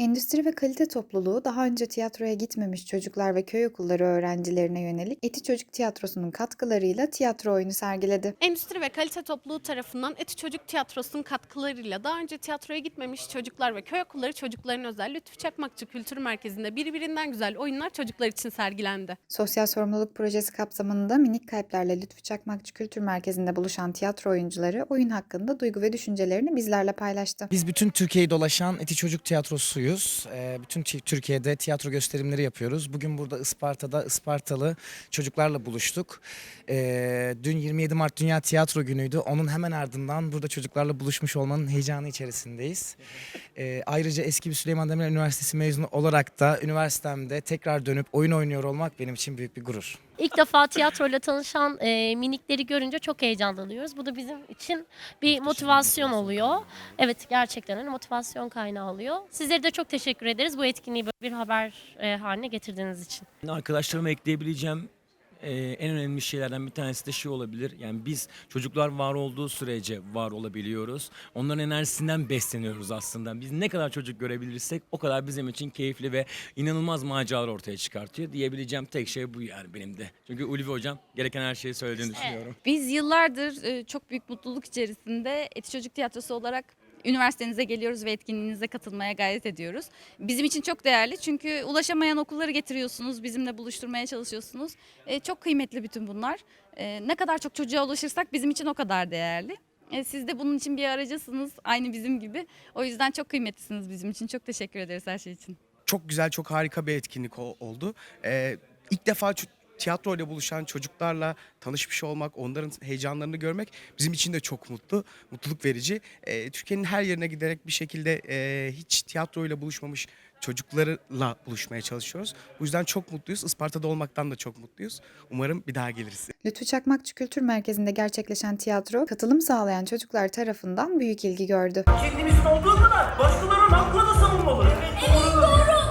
Endüstri ve Kalite Topluluğu daha önce tiyatroya gitmemiş çocuklar ve köy okulları öğrencilerine yönelik Eti Çocuk Tiyatrosu'nun katkılarıyla tiyatro oyunu sergiledi. Endüstri ve Kalite Topluluğu tarafından Eti Çocuk Tiyatrosu'nun katkılarıyla daha önce tiyatroya gitmemiş çocuklar ve köy okulları çocukların özel Lütfü Çakmakçı Kültür Merkezi'nde birbirinden güzel oyunlar çocuklar için sergilendi. Sosyal sorumluluk projesi kapsamında Minik Kalplerle Lütfü Çakmakçı Kültür Merkezi'nde buluşan tiyatro oyuncuları oyun hakkında duygu ve düşüncelerini bizlerle paylaştı. Biz bütün Türkiye'yi dolaşan Eti Çocuk Tiyatrosuyuz. Ee, bütün Türkiye'de tiyatro gösterimleri yapıyoruz. Bugün burada Isparta'da Ispartalı çocuklarla buluştuk. Ee, dün 27 Mart Dünya Tiyatro Günü'ydü. Onun hemen ardından burada çocuklarla buluşmuş olmanın heyecanı içerisindeyiz. Ee, ayrıca eski bir Süleyman Demirel Üniversitesi mezunu olarak da üniversitemde tekrar dönüp oyun oynuyor olmak benim için büyük bir gurur. İlk defa tiyatroyla tanışan e, minikleri görünce çok heyecanlanıyoruz. Bu da bizim için bir motivasyon oluyor. Evet gerçekten öyle motivasyon kaynağı oluyor. Sizlere de çok teşekkür ederiz bu etkinliği böyle bir haber e, haline getirdiğiniz için. Arkadaşlarıma ekleyebileceğim e, en önemli şeylerden bir tanesi de şey olabilir. Yani biz çocuklar var olduğu sürece var olabiliyoruz. Onların enerjisinden besleniyoruz aslında. Biz ne kadar çocuk görebilirsek o kadar bizim için keyifli ve inanılmaz maceralar ortaya çıkartıyor. Diyebileceğim tek şey bu yani benim de. Çünkü Ulvi hocam gereken her şeyi söylediğini düşünüyorum. Biz yıllardır e, çok büyük mutluluk içerisinde Eti Çocuk Tiyatrosu olarak üniversitenize geliyoruz ve etkinliğinize katılmaya gayret ediyoruz. Bizim için çok değerli çünkü ulaşamayan okulları getiriyorsunuz, bizimle buluşturmaya çalışıyorsunuz. E, çok kıymetli bütün bunlar. E, ne kadar çok çocuğa ulaşırsak bizim için o kadar değerli. E, siz de bunun için bir aracısınız aynı bizim gibi. O yüzden çok kıymetlisiniz bizim için. Çok teşekkür ederiz her şey için. çok güzel, çok harika bir etkinlik oldu. Ee, ilk defa tiyatroyla buluşan çocuklarla tanışmış olmak, onların heyecanlarını görmek bizim için de çok mutlu, mutluluk verici. Ee, Türkiye'nin her yerine giderek bir şekilde e, hiç tiyatroyla buluşmamış çocuklarla buluşmaya çalışıyoruz. Bu yüzden çok mutluyuz. Isparta'da olmaktan da çok mutluyuz. Umarım bir daha geliriz. Lütfü Çakmakçı Kültür Merkezi'nde gerçekleşen tiyatro katılım sağlayan çocuklar tarafından büyük ilgi gördü. Kendimizin olduğu kadar başkalarının haklarını savunmalı. Evet doğru.